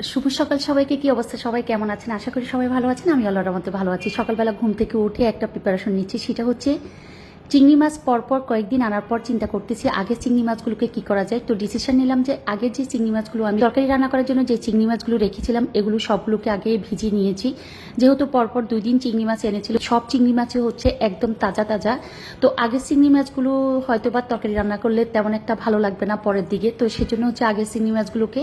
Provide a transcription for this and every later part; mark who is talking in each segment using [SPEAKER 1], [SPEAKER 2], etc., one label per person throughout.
[SPEAKER 1] শুভ সকাল সবাইকে, কি অবস্থা? সবাই কেমন আছেন? আশা করি সবাই ভালো আছেন। আমি আল্লাহর মতো ভালো আছি। সকালবেলা ঘুম থেকে উঠে একটা প্রিপারেশন নিচ্ছি। সেটা হচ্ছে চিংড়ি মাছ পরপর কয়েকদিন আনার পর চিন্তা করতেছি, আগে চিংড়ি মাছগুলোকে কি করা যায়? তো ডিসিশন নিলাম যে আগের যে চিংড়ি মাছগুলো আমি তরকারি রান্না করার জন্য যে চিংড়ি মাছগুলো রেখেছিলাম, এগুলো সবগুলোকে আগে ভিজিয়ে নিয়েছি। যেহেতু পরপর দুই দিন চিংড়ি মাছ এনেছিল, সব চিংড়ি মাছই হচ্ছে একদম তাজা তাজা। তো আগের চিংড়ি মাছগুলো হয়তো বা তরকারি রান্না করলে তেমন একটা ভালো লাগবে না পরের দিকে। তো সেজন্য হচ্ছে আগের চিংড়ি মাছগুলোকে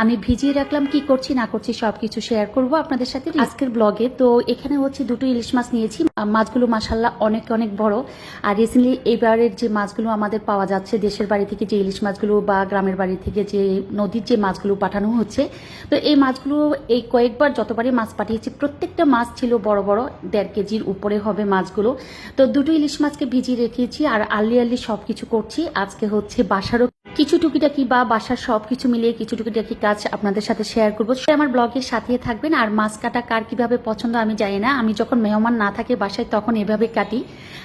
[SPEAKER 1] আমি ভিজিয়ে রাখলাম, কি করছি না করছি সব কিছু শেয়ার করব আপনাদের সাথে আজকের ব্লগে তো এখানে হচ্ছে দুটো ইলিশ মাছ নিয়েছি। মাছগুলো মাসাল্লাহ অনেক অনেক বড়। আর রিসেন্টলি এবারের যে মাছগুলো আমাদের পাওয়া যাচ্ছে, দেশের বাড়ি থেকে যে ইলিশ মাছগুলো বা গ্রামের বাড়ি থেকে যে নদীর যে মাছগুলো পাঠানো হচ্ছে, তো এই মাছগুলো এই কয়েকবার যতবারই মাছ পাঠিয়েছি, প্রত্যেকটা মাছ ছিল বড় বড়, দেড় কেজির উপরে হবে মাছগুলো। তো দুটো ইলিশ মাছকে ভিজিয়ে রেখেছি আর আর্লি আর্লি সব কিছু করছি। আজকে হচ্ছে বাসারও কিছু টুকিটাকি বা বাসার সব কিছু মিলিয়ে কিছু টুকিটাকি কাজ আপনাদের সাথে শেয়ার করব। সে আমার ব্লগের সাথে থাকবেন। আর মাছ কাটা কার কীভাবে পছন্দ আমি জানি না। আমি যখন মেহমান না থাকে বাসায় তখন এভাবে কাটি।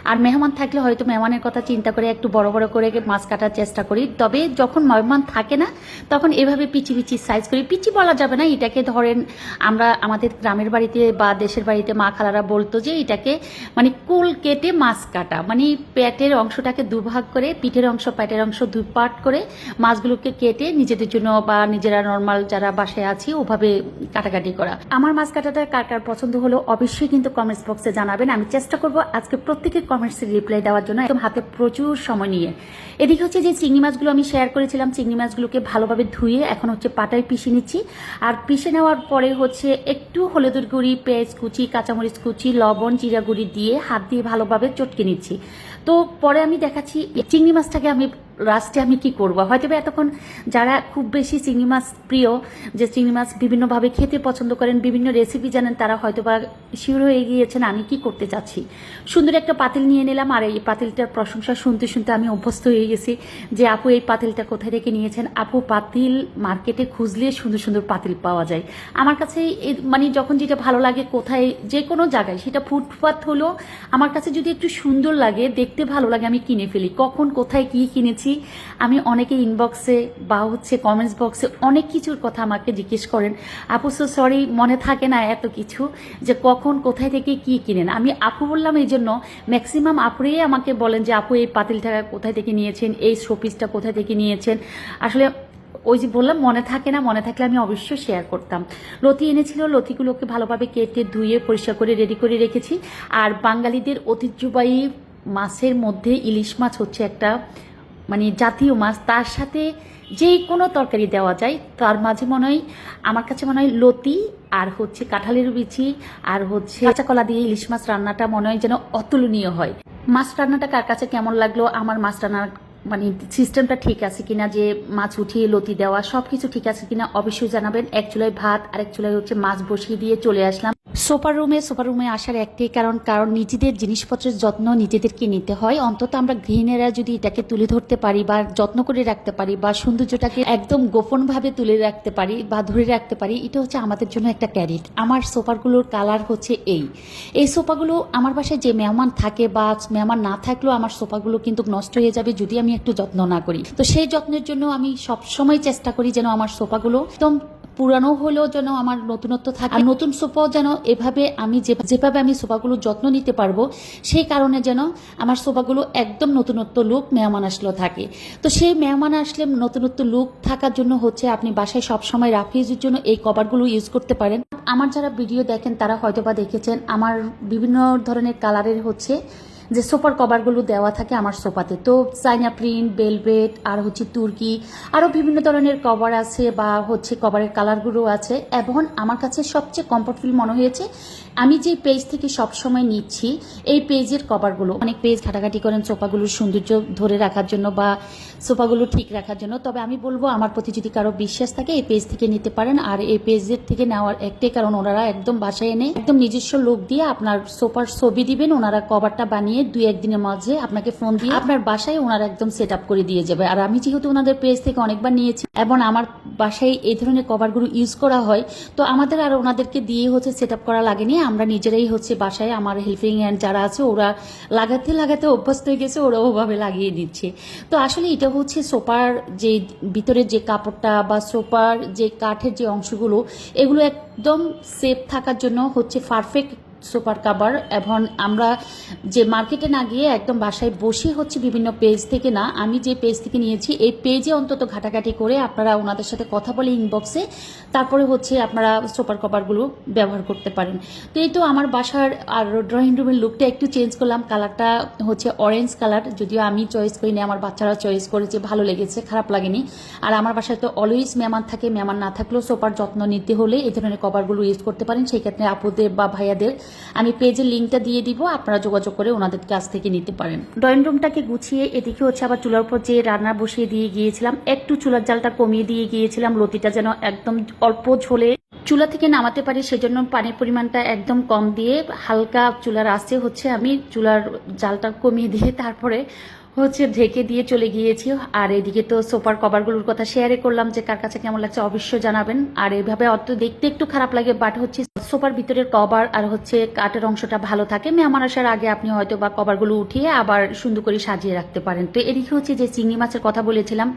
[SPEAKER 1] আর মেহমান থাকলে হয়তো মেহমানের কথা চিন্তা করে একটু বড় বড় করে মাছ কাটার চেষ্টা করি। তবে যখন মেহমান থাকে না, তখন এভাবে পিচি পিচি সাইজ করি। পিচি বলা যাবে না, এটাকে ধরেন আমরা আমাদের গ্রামের বাড়িতে বা দেশের বাড়িতে মা খালারা বলতো যে এটাকে মানে কুল কেটে মাছ কাটা। মানে পেটের অংশটাকে দুভাগ করে, পিঠের অংশ, পেটের অংশ দুই পার্ট করে মাছগুলোকে কেটে নিজেদের জন্য বা নিজেরা নর্মাল যারা বাসায় আছি, ওভাবে কাটাকাটি করা। আমার মাছ কাটাটা কার কার পছন্দ হলো অবশ্যই কিন্তু কমেন্টস বক্সে জানাবেন। আমি চেষ্টা করব আজকে প্রত্যেকের কমেন্টসের রিপ্লাই দেওয়ার জন্য একদম হাতে প্রচুর সময় নিয়ে। এদিকে হচ্ছে যে চিংড়ি মাছগুলো আমি শেয়ার করেছিলাম, চিংড়ি মাছগুলোকে ভালোভাবে ধুয়ে এখন হচ্ছে পাটায় পিষে নিচ্ছি। আর পিষে নেওয়ার পরে হচ্ছে একটু হলুদের গুঁড়ি পেঁয়াজ কুচি, কাঁচামরিচ কুচি, লবণ, জিরা গুঁড়ি দিয়ে হাত দিয়ে ভালোভাবে চটকে নিচ্ছি। তো পরে আমি দেখাচ্ছি চিংড়ি মাছটাকে আমি লাস্টে আমি কি করব? হয়তো এতক্ষণ যারা খুব বেশি চিংড়ি মাছ প্রিয়, যে চিংড়ি মাছ বিভিন্নভাবে খেতে পছন্দ করেন, বিভিন্ন রেসিপি জানেন, তারা হয়তো বা শিওর হয়ে গিয়েছেন আমি কি করতে চাচ্ছি। সুন্দর একটা পাতিল নিয়ে নিলাম, আর এই পাতিলটার প্রশংসা শুনতে শুনতে আমি অভ্যস্ত হয়ে গেছি যে আপু এই পাতিলটা কোথায় থেকে নিয়েছেন? আপু পাতিল মার্কেটে খুঁজলে সুন্দর সুন্দর পাতিল পাওয়া যায়। আমার কাছে মানে যখন যেটা ভালো লাগে কোথায়, যে কোনো জায়গায়, সেটা ফুটপাত হলো আমার কাছে যদি একটু সুন্দর লাগে দেখতে ভালো লাগে, আমি কিনে ফেলি। কখন, কোথায়, কি কিনেছি, আমি অনেকে ইনবক্সে বা হচ্ছে কমেন্টস বক্সে অনেক কিছুর কথা আমাকে জিজ্ঞেস করেন, আপু সো সরি মনে থাকে না এত কিছু যে কখন, কোথায় থেকে কি কিনেন? আমি আপু বললাম এই জন্য ম্যাক্সিমাম আপুরেই আমাকে বলেন যে, আপু, এই পাতিলটা কোথায় থেকে নিয়েছেন? এই শোপিসটা কোথায় থেকে নিয়েছেন? আসলে ওই যে বললাম, মনে থাকে না, মনে থাকলে আমি অবশ্যই শেয়ার করতাম। লতি এনেছিল, লতিগুলোকে ভালোভাবে কেটে ধুয়ে, পরিষ্কার করে রেডি করে রেখেছি। আর বাঙালিদের ঐতিহ্যবাহী মাছের মধ্যে ইলিশ মাছ হচ্ছে একটা মানে জাতীয় মাছ, তার সাথে যে কোনো তরকারি দেওয়া যায়। তার মাঝে মনে হয়, আমার কাছে মনে হয় লতি, আর হচ্ছে কাঁঠালের বিচি, আর হচ্ছে কাঁচা কলা দিয়ে ইলিশ মাছ রান্নাটা মনে হয় যেন অতুলনীয় হয়। মাছ রান্নাটা কার কাছে কেমন লাগল? আমার মাছ রান্নার মানে সিস্টেমটা ঠিক আছে কিনা? যে মাছ উঠিয়ে লতি দেওয়া সব কিছু ঠিক আছে কিনা? অবশ্যই জানাবেন। এক চুলায় ভাত আর এক চুলায় হচ্ছে মাছ বসিয়ে দিয়ে চলে আসলাম। সোপার রুমে সোপার রুমে আসার একটি কারণ কারণ নিজেদের জিনিসপত্রের যত্ন নিজেদেরকে নিতে হয়। অন্তত আমরা গৃহিণীরা যদি এটাকে তুলে ধরতে পারি বা যত্ন করে রাখতে পারি বা সৌন্দর্যটাকে একদম গোপনভাবে তুলে রাখতে পারি বা ধরে রাখতে পারি, এটা হচ্ছে আমাদের জন্য একটা ক্যারিট। আমার সোফারগুলোর কালার হচ্ছে এই। এই সোফাগুলো আমার বাসায় যে মেহমান থাকে বা মেহমান না থাকলেও আমার সোফাগুলো কিন্তু নষ্ট হয়ে যাবে যদি আমি একটু যত্ন না করি। তো সেই যত্নের জন্য আমি সব সময় চেষ্টা করি যেন আমার সোফাগুলো একদম পুরানো হলেও যেন আমার নতুনত্ব থাকে। আর নতুন সোফাও যেন এভাবে আমি যেভাবে আমি সোফাগুলো যত্ন নিতে পারব, সেই কারণে যেন আমার সোফাগুলো একদম নতুনত্ব লুক মেহমান আসলেও থাকে। তো সেই মেহমান আসলে নতুনত্ব লুক থাকার জন্য হচ্ছে আপনি বাসায় সবসময় রাফিজের জন্য এই কভারগুলো ইউজ করতে পারেন। আমার যারা ভিডিও দেখেন, তারা হয়তোবা দেখেছেন, আমার বিভিন্ন ধরনের কালারের হচ্ছে যে সোফার কভারগুলো দেওয়া থাকে আমার সোফাতে। তো চাইনা প্রিন্ট, বেলভেট, আর হচ্ছে তুর্কি আরও বিভিন্ন ধরনের কভার আছে বা হচ্ছে কভারের কালারগুলো আছে। এবং আমার কাছে সবচেয়ে কমফোর্টফুল মনে হয়েছে, আমি যে পেজ থেকে সব সময় নিচ্ছি, এই পেজের কভারগুলো, অনেক পেজ ঘাটাঘাটি করেন সোফাগুলোর সৌন্দর্য ধরে রাখার জন্য বা সোফাগুলো ঠিক রাখার জন্য। তবে আমি বলব, আমার প্রতি যদি কারও বিশ্বাস থাকে, এই পেজ থেকে নিতে পারেন। আর এই পেজের থেকে নেওয়ার একটাই কারণ, ওনারা একদম বাসায় এনে একদম নিজস্ব লোক দিয়ে আপনার সোফার ছবি দিবেন, ওনারা কভারটা বানিয়ে নিয়ে দুই একদিনের মাঝে আপনাকে ফোন দিয়ে আপনার বাসায় ওনারা একদম সেট আপ করে দিয়ে যাবে। আর আমি যেহেতু ওনাদের পেজ থেকে অনেকবার নিয়েছি এবং আমার বাসায় এই ধরনের কভারগুলো ইউজ করা হয়, তো আমাদের আর ওনাদেরকে দিয়ে হচ্ছে সেট আপ করা লাগেনি। আমরা নিজেরাই হচ্ছে বাসায় আমার হেল্পিং হ্যান্ড যারা আছে, ওরা লাগাতে লাগাতে অভ্যস্ত হয়ে গেছে, ওরা ওভাবে লাগিয়ে দিচ্ছে। তো আসলে এটা হচ্ছে সোপার যে ভিতরের যে কাপড়টা বা সোপার যে কাঠের যে অংশগুলো, এগুলো একদম সেফ থাকার জন্য হচ্ছে পারফেক্ট সুপার কাভার এবং আমরা যে মার্কেটে না গিয়ে একদম বাসায় বসে হচ্ছে বিভিন্ন পেজ থেকে না, আমি যে পেজ থেকে নিয়েছি, এই পেজে অন্তত ঘাটাঘাটি করে আপনারা ওনাদের সাথে কথা বলে ইনবক্সে তারপরে হচ্ছে আপনারা সুপার কভারগুলো ব্যবহার করতে পারেন। তো এই তো আমার বাসার আর ড্রয়িং রুমের লুকটা একটু চেঞ্জ করলাম। কালারটা হচ্ছে অরেঞ্জ কালার যদিও আমি চয়েস করিনি, আমার বাচ্চারা চয়েস করেছে, ভালো লেগেছে, খারাপ লাগেনি। আর আমার বাসায় তো অলওয়েজ মেহমান থাকে, মেহমান না থাকলেও সোপার যত্ন নিতে হলে এই ধরনের কভারগুলো ইউজ করতে পারেন। সেই ক্ষেত্রে আপুদের বা ভাইয়াদের আমি পেজের লিঙ্কটা দিয়ে দিব, আপনারা যোগাযোগ করে ওনাদের কাছ থেকে নিতে পারেন। ড্রয়িং রুমটাকে গুছিয়ে এদিকে হচ্ছে আবার চুলার উপর যে রান্না বসিয়ে দিয়ে গিয়েছিলাম, একটু চুলার জালটা কমিয়ে দিয়ে গিয়েছিলাম, লতিটা যেন একদম অল্প ঝোলে। চুলা থেকে নামাতে পারি সেজন্য পানির পরিমাণটা একদম কম দিয়ে হালকা চুলার আসছে হচ্ছে আমি চুলার জালটা কমিয়ে দিয়ে তারপরে হচ্ছে ঢেকে দিয়ে চলে গিয়েছি। আর এদিকে তো সোফার কভারগুলোর কথা শেয়ারে করলাম যে কার কাছে কেমন লাগছে অবশ্যই জানাবেন। আর এভাবে অত দেখতে একটু খারাপ লাগে বাট হচ্ছে সোফার ভিতরের কভার আর হচ্ছে কাঠের অংশটা ভালো থাকে। মেহমান আসার আগে আপনি হয়তো বা কভারগুলো উঠিয়ে আবার সুন্দর করে সাজিয়ে রাখতে পারেন। তো এদিকে হচ্ছে যে চিংড়ি মাছের কথা বলেছিলাম,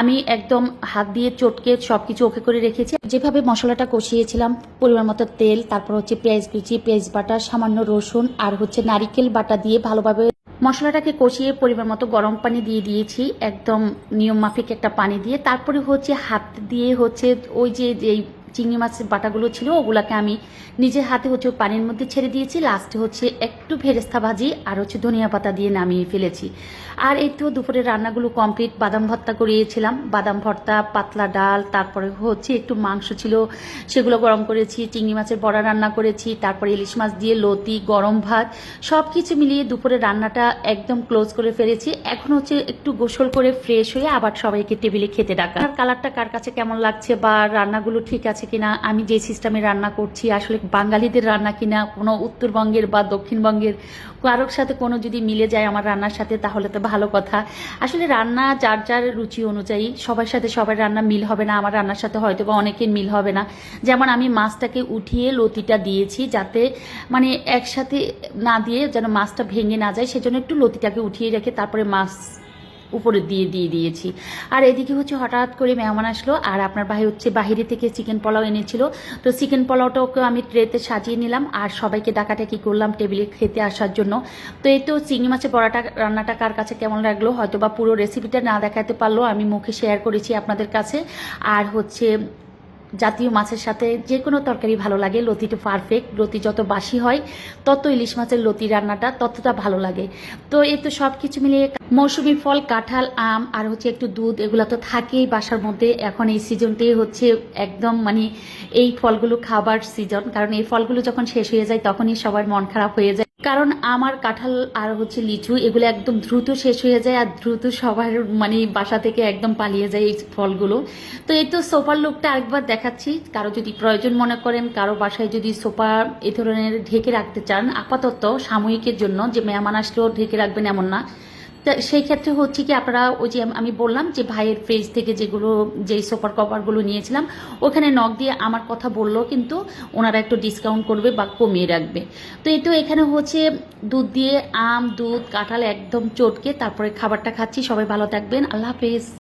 [SPEAKER 1] আমি একদম হাত দিয়ে চটকে সবকিছু ওকে করে রেখেছি। যেভাবে মশলাটা কষিয়েছিলাম, পরিমাণ মতো তেল, তারপর হচ্ছে পেঁয়াজ কুচি, পেঁয়াজ বাটা, সামান্য রসুন আর হচ্ছে নারিকেল বাটা দিয়ে ভালোভাবে মশলাটাকে কষিয়ে পরিমাণ মতো গরম পানি দিয়ে দিয়েছি, একদম নিয়ম মাফিক একটা পানি দিয়ে। তারপরে হচ্ছে হাত দিয়ে হচ্ছে ওই যে, যেই চিংড়ি মাছের বাটাগুলো ছিল, ওগুলাকে আমি নিজের হাতে হচ্ছে পানির মধ্যে ছেড়ে দিয়েছি। লাস্টে হচ্ছে একটু ভেরেস্তা ভাজি আর হচ্ছে ধনিয়া পাতা দিয়ে নামিয়ে ফেলেছি। আর এই তো দুপুরে রান্নাগুলো কমপ্লিট বাদাম ভর্তা করিয়েছিলাম। বাদাম ভর্তা, পাতলা ডাল, তারপরে হচ্ছে একটু মাংস ছিল, সেগুলো গরম করেছি। চিংড়ি মাছের বড়া রান্না করেছি। তারপরে ইলিশ মাছ দিয়ে লতি, গরম ভাত সব কিছু মিলিয়ে দুপুরে রান্নাটা একদম ক্লোজ করে ফেলেছি। এখন হচ্ছে একটু গোসল করে ফ্রেশ হয়ে আবার সবাইকে টেবিলে খেতে ডাকা। কালারটা কার কাছে কেমন লাগছে বা রান্নাগুলো ঠিক আছে কিনা, আমি যে সিস্টেমে রান্না করছি, আসলে বাঙালিদের রান্না কিনা, কোনো উত্তরবঙ্গের বা দক্ষিণবঙ্গের কারোর সাথে কোনো যদি মিলে যায় আমার রান্নার সাথে, তাহলে তো ভালো কথা। আসলে রান্না যার যার রুচি অনুযায়ী, সবার সাথে সবার রান্না মিল হবে না, আমার রান্নার সাথে হয়তো বা অনেকের মিল হবে না। যেমন আমি মাছটাকে উঠিয়ে লতিটা দিয়েছি যাতে মানে একসাথে না দিয়ে যেন মাছটা ভেঙে না যায়, সেজন্য একটু লতিটাকে উঠিয়ে রেখে তারপরে মাছ উপরে দিয়ে দিয়ে দিয়েছি। আর এদিকে হচ্ছে হঠাৎ করে মেহমান আসলো, আর আপনার ভাই হচ্ছে বাহিরে থেকে চিকেন পোলাও এনেছিল। তো চিকেন পোলাওটাকে আমি ট্রেতে সাজিয়ে নিলাম, আর সবাইকে ডাকাটাকি করলাম টেবিলে খেতে আসার জন্য। তো এই তো চিংড়ি মাছের বড়াটা, রান্নাটা কার কাছে কেমন লাগল হয়তো বা পুরো রেসিপিটা না দেখাতে পারল আমি মুখে শেয়ার করেছি আপনাদের কাছে। আর হচ্ছে জাতীয় মাছের সাথে যে কোনো তরকারি ভালো লাগে, লতিটা পারফেক্ট লতি যত বাসি হয়, তত ইলিশ মাছের লতি রান্নাটা ততটা ভালো লাগে। তো এই তো সব কিছু মিলিয়ে মৌসুমি ফল, কাঁঠাল, আম, আর হচ্ছে একটু দুধ, এগুলো তো থাকেই বাসার মধ্যে। এখন এই সিজনটাই হচ্ছে একদম মানে এই ফলগুলো খাবার সিজন। কারণ এই ফলগুলো যখন শেষ হয়ে যায়, তখনই সবার মন খারাপ হয়ে যায়। কারণ আমার কাঁঠাল আর হচ্ছে লিচু, এগুলো একদম দ্রুত শেষ হয়ে যায় আর দ্রুত সবার মানে বাসা থেকে একদম পালিয়ে যায় এই ফলগুলো। তো এই তো সোফার লুকটা আরেকবার দেখাচ্ছি। কারও যদি প্রয়োজন মনে করেন, কারও বাসায় যদি সোফা এ ধরনের ঢেকে রাখতে চান, আপাতত সাময়িকের জন্য, যে মেহমান আসলেও ঢেকে রাখবেন এমন না। সেই ক্ষেত্রে হচ্ছে কি আপনারা ওই যে আমি বললাম যে ভাইয়ের ফ্রিজ থেকে যেগুলো, যেই সোফার কভারগুলো নিয়েছিলাম, ওখানে নখ দিয়ে আমার কথা বলল, কিন্তু ওনারা একটু ডিসকাউন্ট করবে বা কমিয়ে রাখবে। তো এই তো এখানে হচ্ছে দুধ দিয়ে, আম, দুধ, কাঁঠাল একদম চটকে তারপরে খাবারটা খাচ্ছি। সবাই ভালো থাকবেন। আল্লাহ হাফেজ।